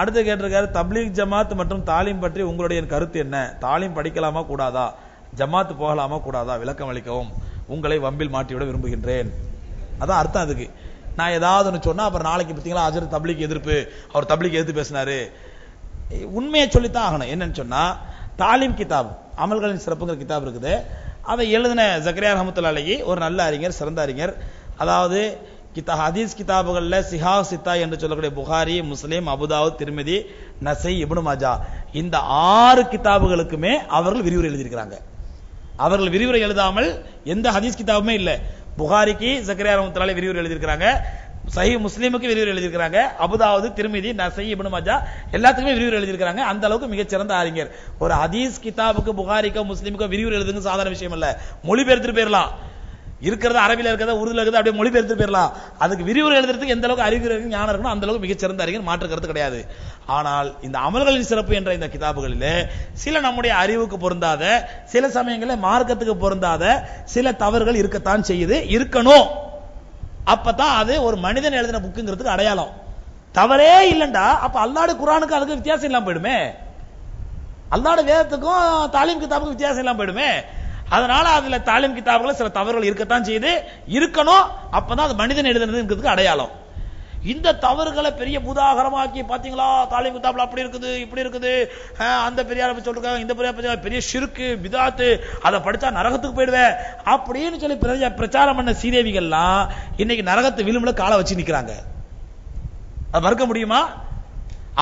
அடுத்து கேட்டிருக்காரு தப்லீக் ஜமாத் மற்றும் தாலிம் பற்றி உங்களுடைய கருத்து என்ன? தாலிம் படிக்கலாமா கூடாதா? ஜமாத் போகலாமா கூடாதா? விளக்கம் அளிக்கவும். உங்களை வம்பில் மாட்டிவிட விரும்புகின்றேன். அதான் அர்த்தம் அதுக்கு. நான் ஏதாவது ஒன்று சொன்னால் அப்புறம் நாளைக்கு பார்த்தீங்களா அஜர் தப்லீக் எதிர்ப்பு. அவர் தப்லீக் எதிர்த்து பேசினாரு. உண்மையை சொல்லித்தான் ஆகணும். என்னன்னு சொன்னால் தாலிம் கிதாப் அமல்களின் சிறப்புங்கிற கிதாப் இருக்குது. அதை எழுதின ஜக்கரியார் ரஹமத்துல்லா ஒரு நல்ல அறிஞர் சிறந்த அறிஞர். அதாவது கிதா ஹதீஸ் கிதாபுகளில் சிஹா சித்தா என்று சொல்லக்கூடிய புகாரி முஸ்லீம் அபுதாவுத் திருமதி நசை இப்னு மாஜா. இந்த ஆறு கிதாபுகளுக்குமே அவர்கள் விரிவுரை எழுதியிருக்கிறாங்க. அவர்கள் விரிவுரை எழுதாமல் எந்த ஹதீஸ் கிதாபுமே இல்ல. புகாரிக்கு ஜக்கரியா ரஹமத்துல்லாஹி விரிவுரை எழுதியிருக்கிறாங்க. சஹி முஸ்லீமுக்கு விரிவுரை எழுதியிருக்கிறாங்க. அபுதாவது திருமிதி நசை இப்னு மஜா எல்லாத்துக்குமே விரிவுரை எழுதியிருக்கிறாங்க. அந்த அளவுக்கு மிகச்சிறந்த அறிஞர். ஒரு ஹதீஸ் கிதாபுக்கு புகாரிக்கோ முஸ்லீமுக்கோ விரிவுரை எழுதுங்க சாதாரண விஷயம் இல்ல. மொழிபெயர்த்துட்டு போயிடலாம் இருக்கிறது அரபியில் இருக்கிறத உருதுல இருக்கிறத அப்படியே மொழிபெயர்த்து போயிடலாம் அதுக்கு விரிவுரை எழுதுறதுக்கு எந்த அளவுக்கு அறிவு இருக்கு ஞானம் இருக்கணும் அந்த அளவுக்கு மிகச்சிறந்த அறிஞர் மாற்று கருத்து கிடையாது. ஆனால் இந்த அமல்களின் சிறப்பு என்ற இந்த கிதாபுகளிலே சில நம்முடைய அறிவுக்கு பொருந்தாத சில சமயங்களில் மார்க்கத்துக்கு பொருந்தாத சில தவறுகள் இருக்கத்தான் செய்யுது. இருக்கணும். அப்பதான் அது ஒரு மனிதன் எழுதின புக்குங்கிறதுக்கு அடையாளம். தவறே இல்லைண்டா. அப்ப அல்லாடு குரானுக்கு அதுக்கு வித்தியாசம் இல்லாம போயிடுமே. அல்லாடு வேதத்துக்கும் தாலிம் கிதாபுக்கும் வித்தியாசம் இல்லாம போயிடுமே. அதனால அதுல தாலிம் கிதாபுல சில தவறுகள் இருக்கத்தான் செய்யுது. இருக்கணும் அப்பதான் அது மனிதன் எழுதுனதுங்கிறதுக்கு அடையாளம். இந்த தவறுகளை பெரிய பூதாகரமாக்கி பாத்தீங்களா தாலிம் கிதாப்ல அப்படி இருக்குது இப்படி இருக்குது. அந்த பெரியார் பத்தி சொல்லிருக்காங்க இந்த பெரியார் பெரிய சிறுக்கு பிதாத்து அதை படிச்சா நரகத்துக்கு போயிடுவேன். அப்படின்னு சொல்லி பிரஜா- பிரச்சாரம் பண்ண சீதேவிகள்லாம் இன்னைக்கு நரகத்து விளிம்புல காலை வச்சு நிக்கிறாங்க. அதை மறுக்க முடியுமா?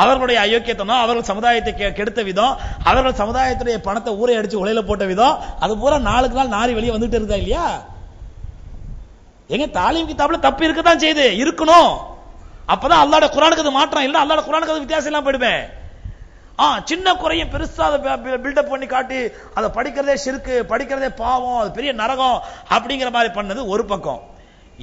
அவர்களுடைய அயோக்கியத்தனம் அவர்கள் சமுதாயத்தை கெடுத்த விதம் அவர்கள் சமுதாயத்துடைய பணத்தை ஊரை அடிச்சு உலையில போட்ட விதம் அது பூரா நாளுக்கு நாள் நாரி வெளியே வந்துட்டு இருக்கா இல்லையா? எங்க தாலிம் கிதாப்ல தப்பு இருக்கதான் செய்யுது. இருக்கணும். அப்பதான் அல்லாட குரானுக்கு அது மாற்றம் இல்ல அல்லாட குரானுக்கு அது வித்தியாசம் எல்லாம் போயிடுவேன் ஆ சின்ன குறையும் பெருசா அதை பில்டப் பண்ணி காட்டி அதை படிக்கிறதே சிறுக்கு படிக்கிறதே பாவம் அது பெரிய நரகம் அப்படிங்கிற மாதிரி பண்ணது ஒரு பக்கம்.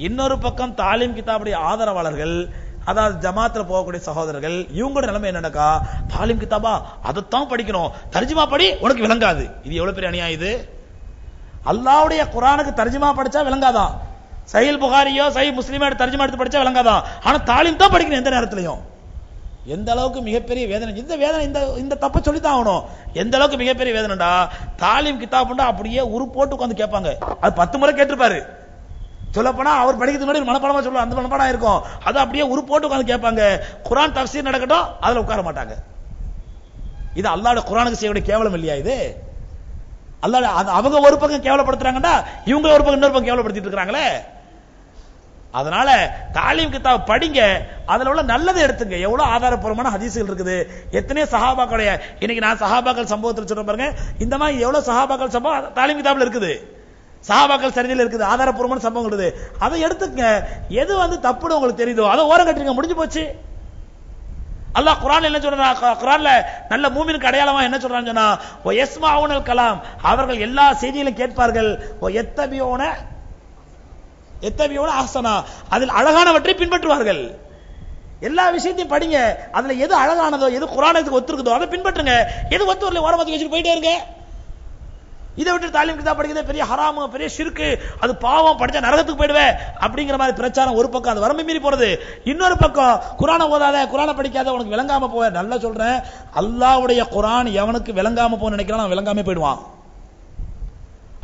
இன்னொரு பக்கம் தாலிம் கிதாபுடைய ஆதரவாளர்கள் அதாவது ஜமாத்துல போகக்கூடிய சகோதரர்கள் இவங்களோட நிலைமை என்னடா தாலிம் கிதாபா அதைத்தான் படிக்கணும். தர்ஜிமா படி உனக்கு விளங்காது. இது எவ்வளவு பெரிய அநியாயம் இது? அல்லாவுடைய குரானுக்கு தர்ஜிமா படிச்சா விளங்காதான். சைல் புகாரியோ சஹி முஸ்லிமோ தர்ஜிமா எடுத்து படிச்சா விளங்காதான். ஆனா தாலிம் தான் படிக்கணும் எந்த நேரத்திலையும். எந்த அளவுக்கு மிகப்பெரிய வேதனை இந்த வேதனை இந்த இந்த தப்ப சொல்லித்தான் ஆகணும். எந்த அளவுக்கு மிகப்பெரிய வேதனைடா தாலிம் கிதாபுண்டா அப்படியே உரு போட்டு உட்காந்து கேட்பாங்க. அது பத்து முறை கேட்டிருப்பாரு. சொல்லப்போனா அவர் படிக்கிறது முன்னாடி மனப்பாடமா சொல்லுவோம் அந்த மனப்பாடம் இருக்கும். அது அப்படியே உரு போட்டு உட்காந்து கேட்பாங்க. குரான் தப்சீர் நடக்கட்டும் அதுல உட்கார மாட்டாங்க. இது அல்லாட குரானுக்கு செய்ய வேண்டிய கேவலம் இல்லையா இது? அல்லாட அது- அவங்க ஒரு பக்கம் கேவலப்படுத்துறாங்கன்னா இவங்க ஒரு பக்கம் இன்னொரு பக்கம் கேவலப்படுத்திட்டு இருக்கிறாங்களே? அதனால தாலீம் கிதாப் படிங்க. அதில் உள்ள நல்லதை எடுத்துங்க. எவ்வளோ ஆதாரப்பூர்வமான ஹதீசுகள் இருக்குது. எத்தனையோ சஹாபாக்களுடைய இன்னைக்கு நான் சஹாபாக்கள் சம்பவத்தில் சொல்றேன் பாருங்க. இந்த மாதிரி எவ்வளோ சஹாபாக்கள் சம்பவம் தாலீம் கிதாப்ல இருக்குது. சஹாபாக்கள் சரிதில் இருக்குது ஆதாரப்பூர்வமான சம்பவம் இருக்குது அதை எடுத்துக்கங்க. எது வந்து தப்புன்னு உங்களுக்கு தெரியுதோ அதை ஓரம் கட்டுறீங்க முடிஞ்சு போச்சு. அல்லாஹ் குரான் என்ன சொல்றான்? கு- நல்ல மூமினுக்கு அடையாளமா என்ன சொல்றான்னு சொன்னா ஓ யஸ்மாவுனல் கலாம். அவர்கள் எல்லா செய்தியிலும் கேட்பார்கள். ஓ எத்தபியோன எத்தபியோன ஆசனா அதில் அழகானவற்றை பின்பற்றுவார்கள். எல்லா விஷயத்தையும் படிங்க. அதுல எது அழகானதோ எது குரானுக்கு ஒத்துருக்குதோ அதை பின்பற்றுங்க. எது ஒத்து வரல ஓரமாத்தி வச்சுட்டு போயிட்டே இருங்க. இதை விட்டு தாலிம் கிதா படிக்கிறது பெரிய ஹராம பெரிய சிறுக்கு அது பாவம் படிச்சா நரகத்துக்கு போயிடுவேன். அப்படிங்கிற மாதிரி பிரச்சாரம் ஒரு பக்கம் அது வரம்பு மீறி போறது. இன்னொரு பக்கம் குரானை ஓதாத குரானை படிக்காத உனக்கு விளங்காம போவ நல்லா சொல்றேன். அல்லாவுடைய குரான் எவனுக்கு விளங்காம போன்னு நினைக்கிறான் விளங்காம போயிடுவான்.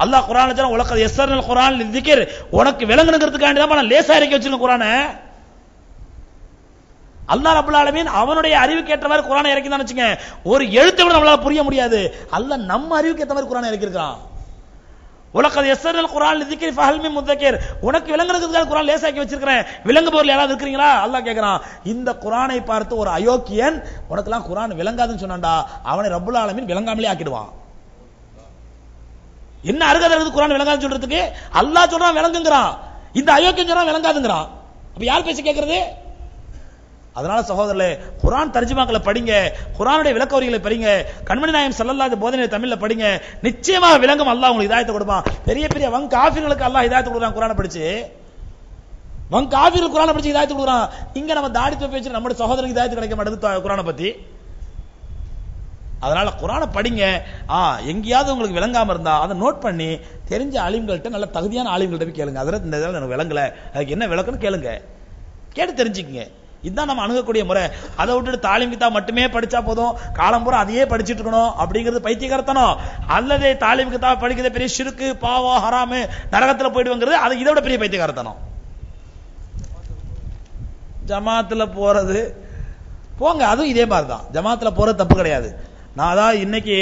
அல்லாஹ் குரான் சொன்னா உலக எஸ்ஆர் குரான் திக்கர் உனக்கு விளங்கணுங்கிறதுக்காண்டி தான் நான் லேசா இறக்கி வச்சிருக்கேன் குரானை. அல்லாஹ் ரப்பல் ஆலமீன் அவனுடைய அறிவுக்கு ஏற்ற மாதிரி குரானை இறக்கி தான் வச்சுங்க ஒரு எழுத்து கூட நம்மளால புரிய முடியாது. அல்ல நம்ம அறிவுக்கு ஏற்ற மாதிரி குரானை இறக்கிருக்கான் உலகது எஸ்எல் குரான் திக்கர் ஃபஹல்மி முத்தக்கீர். உனக்கு விளங்குறதுக்காக குரான் லேசாக்கி வச்சிருக்கிறேன். விலங்கு பொருள் யாராவது இருக்கிறீங்களா? அல்லாஹ் கேட்கறான் இந்த குரானை பார்த்து ஒரு அயோக்கியன் உனக்கெல்லாம் குரான் விளங்காதுன்னு சொன்னான்டா. அவனை ரப்புல் ஆலமீன் விளங்காமலே ஆக்கிடுவான். என்ன அருகதை இருக்குது குரான் விளங்காதுன்னு சொல்றதுக்கு? அல்லாஹ் சொல்றான் விளங்குங்கிறான். இந்த அயோக்கியன் சொல்றான் விளங்காதுங்கிறான். அப்ப யார் பேச கேட்கறது அதனால சகோதரர்களே குரான் தர்ஜுமாக்களை படிங்க குரானுடைய விளக்க வரிகளை படிங்க கண்மணி நாயம் செல்லல்லாத போதனை தமிழ்ல படிங்க நிச்சயமா விளங்கும் அல்லாஹ் உங்களுக்கு இதாயத்தை கொடுப்பான். பெரிய பெரிய வங் காஃபிர்களுக்கு அல்லாஹ் இதாயத்தை கொடுக்குறான் குரானை படிச்சு. வங் காஃபிர்கள் குரானை படிச்சு இதாயத்தை கொடுக்குறான். இங்க நம்ம தாடி பேச்சு வச்சு நம்முடைய சகோதரனுக்கு இதாயத்து கிடைக்க மாட்டேங்குது குரானை பத்தி. அதனால குரானை படிங்க. ஆ எங்கேயாவது உங்களுக்கு விளங்காம இருந்தா அதை நோட் பண்ணி தெரிஞ்ச ஆலிம்கள்ட்ட நல்ல தகுதியான ஆளுங்கள்கிட்ட போய் கேளுங்க. அதில் இந்த இதெல்லாம் எனக்கு விளங்கல. அதுக்கு என்ன விளக்குன்னு கேளுங்க. கேட்டு தெரிஞ்சுக்கங்க. இதுதான் நம்ம அணுகக்கூடிய முறை. அதை விட்டுட்டு தாலிம் மட்டுமே படிச்சா போதும். காலம் பூரா அதையே படிச்சிட்டு இருக்கணும். அப்படிங்கிறது பைத்தியகரத்தனம். அல்லது தாலிம் கிதாப் படிக்கிறது பெரிய சிறுக்கு பாவம் ஹராமு நரகத்தில் போயிடுவாங்கிறது அது இதை விட பெரிய பைத்தியகாரத்தனம். ஜமாத்துல போறது போங்க அதுவும் இதே மாதிரி தான் ஜமாத்தில் போறது தப்பு கிடையாது. நான் அதான் இன்னைக்கு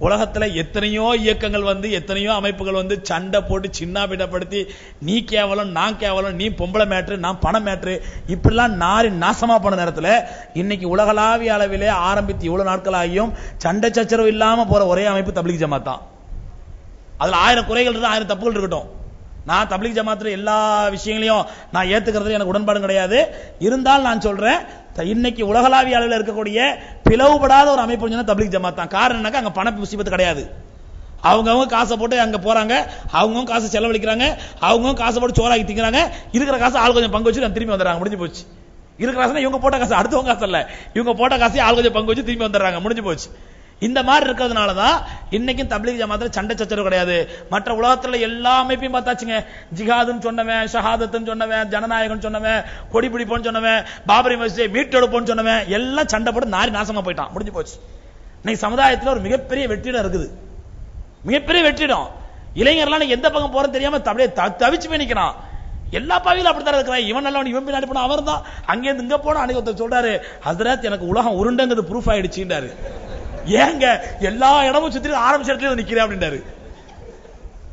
உலகத்துல எத்தனையோ இயக்கங்கள் வந்து எத்தனையோ அமைப்புகள் வந்து சண்டை போட்டு சின்ன பிடப்படுத்தி நீ கேவலம் நான் கேவலம் நீ பொம்பளை மேட்ரு நான் பணம் மேட்ரு இப்படிலாம் நாரி நாசமா போன நேரத்துல இன்னைக்கு உலகளாவிய அளவிலே ஆரம்பித்து இவ்வளவு நாட்கள் ஆகியும் சண்டை சச்சரவு இல்லாம போற ஒரே அமைப்பு தப்லீக் ஜமாத் தான். அதுல ஆயிரம் குறைகள் இருந்தால் ஆயிரம் தப்புகள் இருக்கட்டும். நான் தப்ளிக் ஜமாத்துல எல்லா விஷயங்களையும் நான் ஏத்துக்கிறது எனக்கு உடன்பாடு கிடையாது. இருந்தால் நான் சொல்றேன் இன்னைக்கு உலகளாவிய அளவில் இருக்கக்கூடிய பிளவுபடாத ஒரு அமைப்பு சொன்னா தப்லீக் ஜமாத் தான். காரணம் என்னக்கா அங்க பண முசீபத்து கிடையாது. அவங்கவுங்க காசை போட்டு அங்கே போகிறாங்க அவங்கவும் காசை செலவழிக்கிறாங்க அவங்கவும் காசை போட்டு சோறாக்கி திங்கிறாங்க. இருக்கிற காசை ஆள் கொஞ்சம் பங்கு வச்சு திரும்பி வந்துடுறாங்க முடிஞ்சு போச்சு. இருக்கிற காசு இவங்க போட்ட காசு அடுத்தவங்க காசு இல்லை இவங்க போட்ட காசை ஆள் கொஞ்சம் பங்கு வச்சு திரும்பி வந்துடுறாங்க முடிஞ்சு போச்சு. இந்த மாதிரி இருக்கிறதுனால தான் இன்னைக்கும் தப்லீக் ஜமாத்தில் சண்டை சச்சரவு கிடையாது. மற்ற உலகத்துல எல்லா அமைப்பையும் பார்த்தாச்சுங்க. ஜிஹாதுன்னு சொன்னவன் ஷஹாதத்துன்னு சொன்னவன் ஜனநாயகம் சொன்னவன் கொடி பிடிப்போன்னு சொன்னவன் பாபரி மஸ்ஜிதை மீட்டெடுப்போன்னு சொன்னவன் எல்லாம் சண்டை போட்டு நாரி நாசமா போயிட்டான். முடிஞ்சு போச்சு. இன்னைக்கு சமுதாயத்துல ஒரு மிகப்பெரிய வெற்றிடம் இருக்குது. மிகப்பெரிய வெற்றிடம். இளைஞர்லாம் நீ எந்த பக்கம் போறேன்னு தெரியாம அப்படியே த- தவிச்சு போய் நிக்கிறான். எல்லா பாவியிலும் அப்படித்தான் இருக்கிறான் இவன் நல்லவன் இவன் பின்னாடி போனா அவர் தான் அங்கேருந்து இங்கே இங்க போனா அன்னைக்கு ஒருத்தர் சொல்றாரு ஹசரத் எனக்கு உலகம் உருண்டைங்கிறது ப்ரூஃப் ஆயிடுச்சுன்றாரு. ஏங்க எல்லா இடமும் சுத்தி ஆரம்பிச்ச இடத்துல வந்து நிக்கிறேன் அப்படின்றாரு.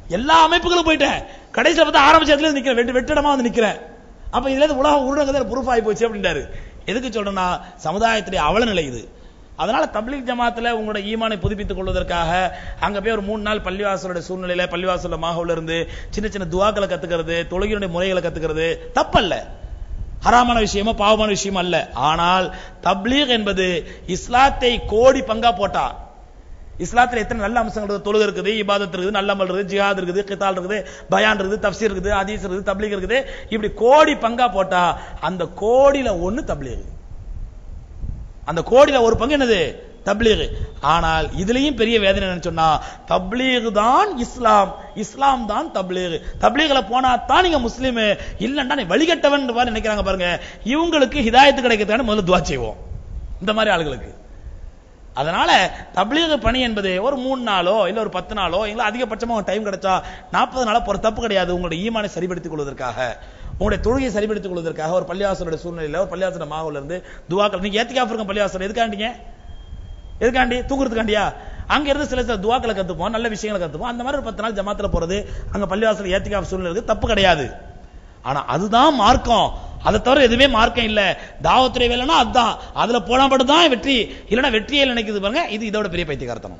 எல்லா அமைப்புகளும் போயிட்டேன். கடைசியில் பார்த்தா ஆரம்பிச்ச இடத்துல நிக்கிறேன். வெட்டு வெற்றிடமா வந்து நிக்கிறேன். அப்ப இதுல உலக உலகம் ப்ரூஃப் ஆகி போச்சு அப்படின்றாரு. எதுக்கு சொல்றேன்னா சமுதாயத்துடைய அவல நிலை இது. அதனால தப்லீக் ஜமாத்துல உங்களோட ஈமானை புதுப்பித்துக் கொள்வதற்காக அங்க போய் ஒரு மூணு நாள் பள்ளிவாசலோட சூழ்நிலையில பள்ளிவாசல மாகவுல இருந்து சின்ன சின்ன துவாக்களை கத்துக்கிறது தொழுகினுடைய முறைகளை கத்துக்கிறது. தப்பல்ல. ஹராமான விஷயமோ பாவமான விஷயம் அல்ல. ஆனால் தப்லீக் என்பது இஸ்லாத்தை கோடி பங்கா போட்டா. இஸ்லாத்தில் எத்தனை நல்ல அம்சங்கள் இருக்குது? தொழுகை இருக்குது இபாதத் இருக்குது நல்ல அமல் இருக்குது ஜிஹாத் இருக்குது கித்தால் இருக்குது பயான் இருக்குது தப்சீர் இருக்குது அதீஸ் இருக்குது தப்லீக் இருக்குது. இப்படி கோடி பங்கா போட்டா அந்த கோடியில ஒன்று தப்லீக். அந்த கோடியில ஒரு பங்கு என்னது? தப்லீகு. ஆனால் இதுலயும் பெரிய வேதனை என்னன்னு சொன்னா தப்லீகு தான் இஸ்லாம். இஸ்லாம் தான் தப்லீகு. தப்லீக்ல போனா தான் நீங்க முஸ்லீம். இல்லைன்னா நீ வழிகட்டவன் நினைக்கிறாங்க பாருங்க. இவங்களுக்கு ஹிதாயத்து கிடைக்கிறதுக்கான முதல்ல துவா செய்வோம். இந்த மாதிரி ஆளுகளுக்கு. அதனால தப்லீக பணி என்பது ஒரு மூணு நாளோ இல்ல ஒரு பத்து நாளோ எங்களை அதிகபட்சமா டைம் கிடைச்சா நாற்பது நாளோ போற தப்பு கிடையாது. உங்களுடைய ஈமானை சரிபடுத்திக் கொள்வதற்காக. உங்களுடைய தொழுகையை சரிபடுத்திக் கொள்வதற்காக. ஒரு பள்ளிவாசலோட சூழ்நிலையில ஒரு பள்ளிவாசல மாவுல இருந்து துவாக்கள். நீங்க ஏத்திக்காப்பு இருக்க பள்ளிவாசல் எதுக்காண்டிங்க எதுக்காண்டி? தூக்குறதுக்காண்டியா? அங்க இருந்து சில சில துவாக்களை கத்துப்போம் நல்ல விஷயங்களை கத்துப்போம். அந்த மாதிரி ஒரு பத்து நாள் ஜமாத்துல போறது அங்க பள்ளிவாசல் ஏத்திக்காஃப் சூழ்நிலை இருக்கு தப்பு கிடையாது. ஆனா அதுதான் மார்க்கம். அதை தவிர எதுவுமே மார்க்கம் இல்ல. தாவத்துறை வேலைன்னா அதுதான். அதுல போனா மட்டும்தான் வெற்றி. இல்லைன்னா வெற்றியே நினைக்குது பாருங்க. இது இதோட பெரிய பைத்தியகார்த்தனம்